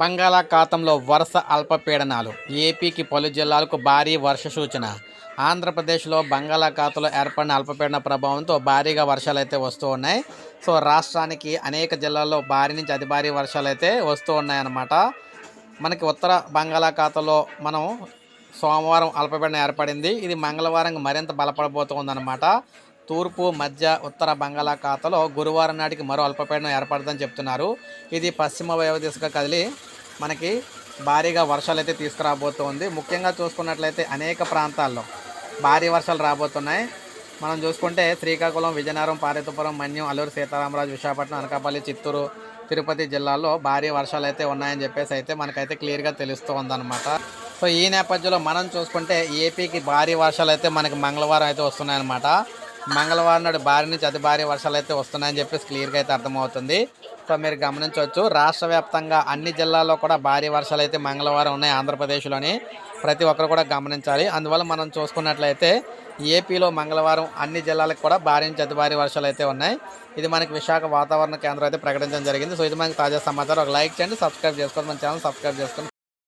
బంగాళాఖాతంలో వరుస అల్పపీడనాలు. ఏపీకి పలు జిల్లాలకు భారీ వర్ష సూచన. ఆంధ్రప్రదేశ్లో బంగాళాఖాతంలో ఏర్పడిన అల్పపీడన ప్రభావంతో భారీగా వర్షాలు అయితే వస్తూ ఉన్నాయి. సో రాష్ట్రానికి అనేక జిల్లాల్లో భారీ నుంచి అతి భారీ వర్షాలు అయితే వస్తూ ఉన్నాయన్నమాట. మనకి ఉత్తర బంగాళాఖాతంలో మనం సోమవారం అల్పపీడనం ఏర్పడింది. ఇది మంగళవారం మరింత బలపడబోతుందన్నమాట తూర్పు మధ్య ఉత్తర బంగాళాఖాతంలో గురువారం నాటికి మరో అల్పపీడనం ఏర్పడదని చెప్తున్నారు. ఇది పశ్చిమ వైపు దిశగా కదిలి మనకి భారీగా వర్షాలు అయితే తీసుకురాబోతోంది. ముఖ్యంగా చూసుకున్నట్లయితే అనేక ప్రాంతాల్లో భారీ వర్షాలు రాబోతున్నాయి. మనం చూసుకుంటే శ్రీకాకుళం విజయనగరం పార్వతీపురం మన్యం అల్లూరు సీతారామరాజు విశాఖపట్నం అనకాపల్లి చిత్తూరు తిరుపతి జిల్లాలో భారీ వర్షాలు అయితే ఉన్నాయని చెప్పేసి అయితే మనకైతే క్లియర్గా తెలుస్తూ ఉందన్నమాట సో ఈ నేపథ్యంలో మనం చూసుకుంటే ఏపీకి భారీ వర్షాలు అయితే మనకి మంగళవారం అయితే వస్తున్నాయన్నమాట. మంగళవారం నాడు భారీ నుంచి అతి భారీ వర్షాలు అయితే వస్తున్నాయని చెప్పేసి క్లియర్గా అయితే అర్థమవుతుంది. సో మీరు గమనించవచ్చు రాష్ట్ర వ్యాప్తంగా అన్ని జిల్లాల్లో కూడా భారీ వర్షాలు అయితే మంగళవారం ఉన్నాయి ఆంధ్రప్రదేశ్లోని. ప్రతి ఒక్కరు కూడా గమనించాలి. అందువల్ల మనం చూసుకున్నట్లయితే ఏపీలో మంగళవారం అన్ని జిల్లాలకు కూడా భారీ నుంచి అతి భారీ వర్షాలు అయితే ఉన్నాయి. ఇది మనకి విశాఖ వాతావరణ కేంద్రం అయితే ప్రకటించడం జరిగింది. సో ఇది మనకి తాజా సమాచారం. ఒక లైక్ చేయండి సబ్స్క్రైబ్ చేసుకోండి మన ఛానల్ సబ్స్క్రైబ్ చేసుకోండి